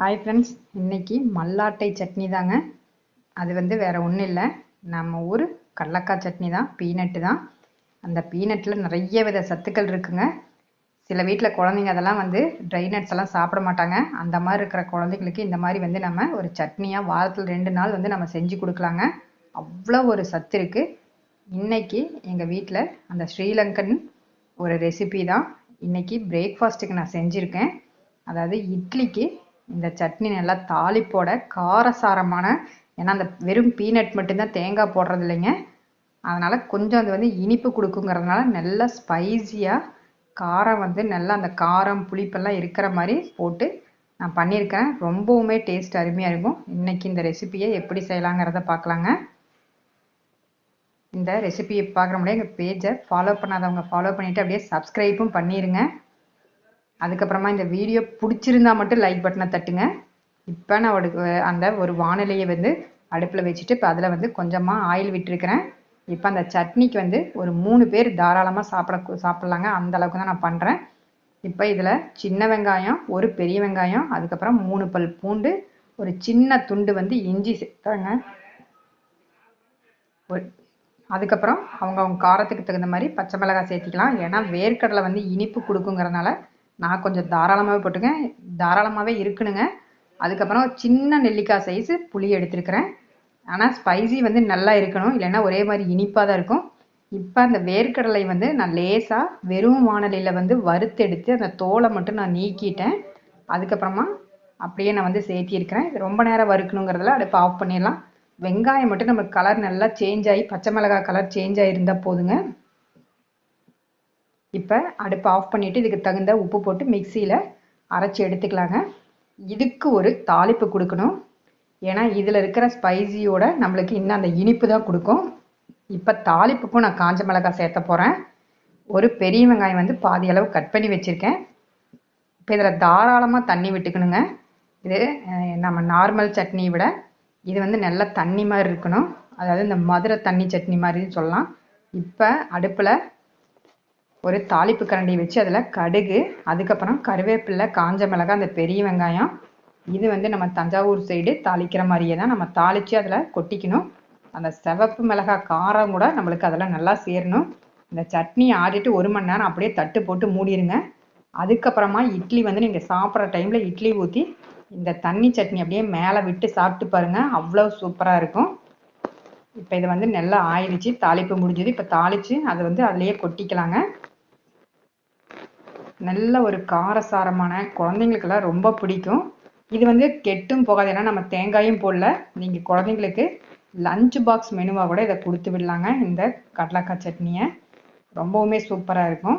Hi friends இன்னைக்கு மல்லாட்டை சட்னி தாங்க. அது வந்து வேற ஒன்றும் இல்லை. நம்ம ஊர் கடலக்காய் சட்னி தான் பீனட்டு தான். அந்த பீனட்டில் நிறைய வித சத்துக்கள் இருக்குங்க. சில வீட்டில் குழந்தைங்க அதெல்லாம் வந்து ட்ரை நட்ஸ் எல்லாம் சாப்பிட மாட்டாங்க. அந்த மாதிரி இருக்கிற குழந்தைங்களுக்கு இந்த மாதிரி வந்து நம்ம ஒரு சட்னியாக வாரத்தில் ரெண்டு நாள் வந்து நம்ம செஞ்சு கொடுக்கலாங்க. அவ்வளோ ஒரு சத்து இருக்குது இன்னைக்கு எங்கள் வீட்டில் அந்த ஸ்ரீலங்கன் ஒரு ரெசிபி தான். இன்னைக்கு பிரேக்ஃபாஸ்ட்டுக்கு நான் செஞ்சுருக்கேன். அதாவது இட்லிக்கு இந்த சட்னி நல்லா தாளிப்போட காரசாரமான ஏன்னா அந்த வெறும் பீனட் மட்டும்தான் தேங்காய் போடுறது இல்லைங்க. அதனால் கொஞ்சம் அது வந்து இனிப்பு கொடுக்குங்கிறதுனால நல்லா ஸ்பைஸியாக காரம் வந்து நல்லா அந்த காரம் புளிப்பெல்லாம் இருக்கிற மாதிரி போட்டு நான் பண்ணியிருக்கேன். ரொம்பவுமே டேஸ்ட் அருமையாக இருக்கும். இன்றைக்கி இந்த ரெசிபியை எப்படி செய்யலாங்கிறத பார்க்கலாங்க. இந்த ரெசிபியை பார்க்குற முடியாது எங்கள் பேஜை ஃபாலோ பண்ணாதவங்க ஃபாலோ பண்ணிவிட்டு அப்படியே சப்ஸ்கிரைப்பும் பண்ணிடுங்க அதுக்கப்புறமா இந்த வீடியோ பிடிச்சிருந்தா மட்டும் லைக் பட்டனை தட்டுங்க. இப்போ நான் ஒரு அந்த ஒரு வானிலையை வந்து அடுப்பில் வச்சுட்டு இப்போ அதில் வந்து கொஞ்சமாக ஆயில் விட்டுருக்கிறேன். இப்போ அந்த சட்னிக்கு வந்து ஒரு மூணு பேர் தாராளமாக சாப்பிட சாப்பிட்லாங்க. அந்த அளவுக்கு தான் நான் பண்ணுறேன் இப்போ இதில் சின்ன வெங்காயம் ஒரு பெரிய வெங்காயம் அதுக்கப்புறம் மூணு பல் பூண்டு ஒரு சின்ன துண்டு வந்து இஞ்சி சேர்த்தாங்க. ஒரு அதுக்கப்புறம் அவங்க அவங்க காரத்துக்கு தகுந்த மாதிரி பச்சை மிளகாய் சேர்த்திக்கலாம். ஏன்னா வேர்க்கடலை வந்து இனிப்பு கொடுக்குங்கிறதுனால நான் கொஞ்சம் தாராளமாகவே போட்டுக்கேன். தாராளமாகவே இருக்கணுங்க அதுக்கப்புறம் சின்ன நெல்லிக்காய் சைஸு புளி எடுத்துருக்கிறேன். ஆனால் ஸ்பைசி வந்து நல்லா இருக்கணும். இல்லைன்னா ஒரே மாதிரி இனிப்பாக தான் இருக்கும். இப்போ அந்த வேர்க்கடலை வந்து நான் லேசாக வெறும் வானலியில் வந்து வறுத்தெடுத்து அந்த தோலை மட்டும் நான் நீக்கிட்டேன். அதுக்கப்புறமா அப்படியே நான் வந்து சேர்த்திருக்கிறேன். இது ரொம்ப நேரம் வறுக்கணுங்கிறதுல அடுப்பு ஆஃப் பண்ணிடலாம். வெங்காயம் மட்டும் நம்ம கலர் நல்லா சேஞ்ச் ஆகி பச்சை மிளகாய் கலர் சேஞ்ச் ஆகிருந்தால் போதுங்க. இப்போ அடுப்பை ஆஃப் பண்ணிவிட்டு இதுக்கு தகுந்த உப்பு போட்டு மிக்சியில் அரைச்சி எடுத்துக்கலாங்க. இதுக்கு ஒரு தாளிப்பு கொடுக்கணும். ஏன்னா இதில் இருக்கிற ஸ்பைசியோட நம்மளுக்கு இன்னும் அந்த இனிப்பு தான் கொடுக்கும். இப்போ தாளிப்புக்கும் நான் காஞ்ச மிளகாய் சேர்த்த போகிறேன் ஒரு பெரிய வெங்காயம் வந்து பாதி அளவு கட் பண்ணி வச்சுருக்கேன். இப்போ இதில் தாராளமாக தண்ணி விட்டுக்கணுங்க. இது நம்ம நார்மல் சட்னியை விட இது வந்து நல்லா தண்ணி மாதிரி இருக்கணும். அதாவது இந்த மதுரை தண்ணி சட்னி மாதிரின்னு சொல்லலாம். இப்போ அடுப்பில் ஒரு தாளிப்பு கரண்டி வச்சு அதில் கடுகு அதுக்கப்புறம் கருவேப்பிலை காஞ்ச மிளகாய் அந்த பெரிய வெங்காயம். இது வந்து நம்ம தஞ்சாவூர் சைடு தாளிக்கிற மாதிரியே தான் நம்ம தாளித்து அதில் கொட்டிக்கணும். அந்த சிவப்பு மிளகாய் காரம் கூட நம்மளுக்கு அதில் நல்லா சேரணும். இந்த சட்னி ஆடிட்டு ஒரு மணி நேரம் அப்படியே தட்டு போட்டு மூடிடுங்க அதுக்கப்புறமா இட்லி வந்து நீங்கள் சாப்பிட்ற டைமில் இட்லி ஊற்றி இந்த தண்ணி சட்னி அப்படியே மேலே விட்டு சாப்பிட்டு பாருங்கள் அவ்வளோ சூப்பராக இருக்கும். இப்போ இதை வந்து நல்லா ஆயிடுச்சு தாளிப்பு முடிஞ்சது. இப்போ தாளித்து அதை வந்து அதுலேயே கொட்டிக்கலாங்க. நல்ல ஒரு காரசாரமான குழந்தைங்களுக்கெல்லாம் ரொம்ப பிடிக்கும். இது வந்து கெட்டும் போகாது. ஏன்னா நம்ம தேங்காயும் போடல. நீங்கள் குழந்தைங்களுக்கு லஞ்ச் பாக்ஸ் மெனுவாக கூட இதை கொடுத்து விடலாங்க. இந்த கடலக்காய் சட்னியை. ரொம்பவுமே சூப்பராக இருக்கும்.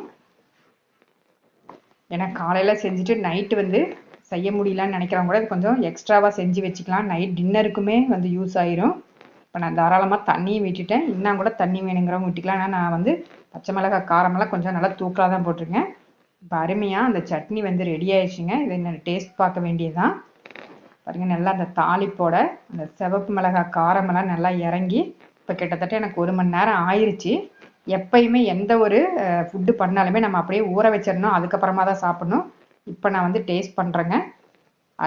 ஏன்னா காலையில் செஞ்சுட்டு நைட்டு வந்து செய்ய முடியலன்னு நினைக்கிறவங்க கூட இது கொஞ்சம் எக்ஸ்ட்ராவாக செஞ்சு வச்சுக்கலாம். நைட் டின்னருக்குமே வந்து யூஸ் ஆயிரும். இப்போ நான் தாராளமாக தண்ணியும் விட்டுட்டேன். இன்னும் கூட தண்ணி வேணுங்கிறவங்க விட்டுக்கலாம். ஏன்னா நான் வந்து பச்சை மிளகாய் காரமெல்லாம் கொஞ்சம் நல்லா தூக்கலாக தான் போட்டிருக்கேன். இப்போ அருமையாக அந்த சட்னி வந்து ரெடி ஆயிடுச்சுங்க. இதை நான் டேஸ்ட் பார்க்க வேண்டியதுதான். பாருங்கள் நல்லா அந்த தாளிப்போட அந்த சிவப்பு மிளகாய் காரமெல்லாம் நல்லா இறங்கி இப்போ கிட்டத்தட்ட எனக்கு ஒரு மணி நேரம் ஆயிடுச்சு எப்பயுமே எந்த ஒரு ஃபுட்டு பண்ணாலுமே நம்ம அப்படியே ஊற வச்சிடணும். அதுக்கப்புறமா தான் சாப்பிடணும். இப்போ நான் வந்து டேஸ்ட் பண்ணுறேங்க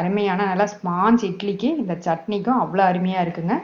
அருமையான நல்லா ஸ்பாஞ்ச் இட்லிக்கு இந்த சட்னிக்கும் அவ்வளோ அருமையாக இருக்குங்க.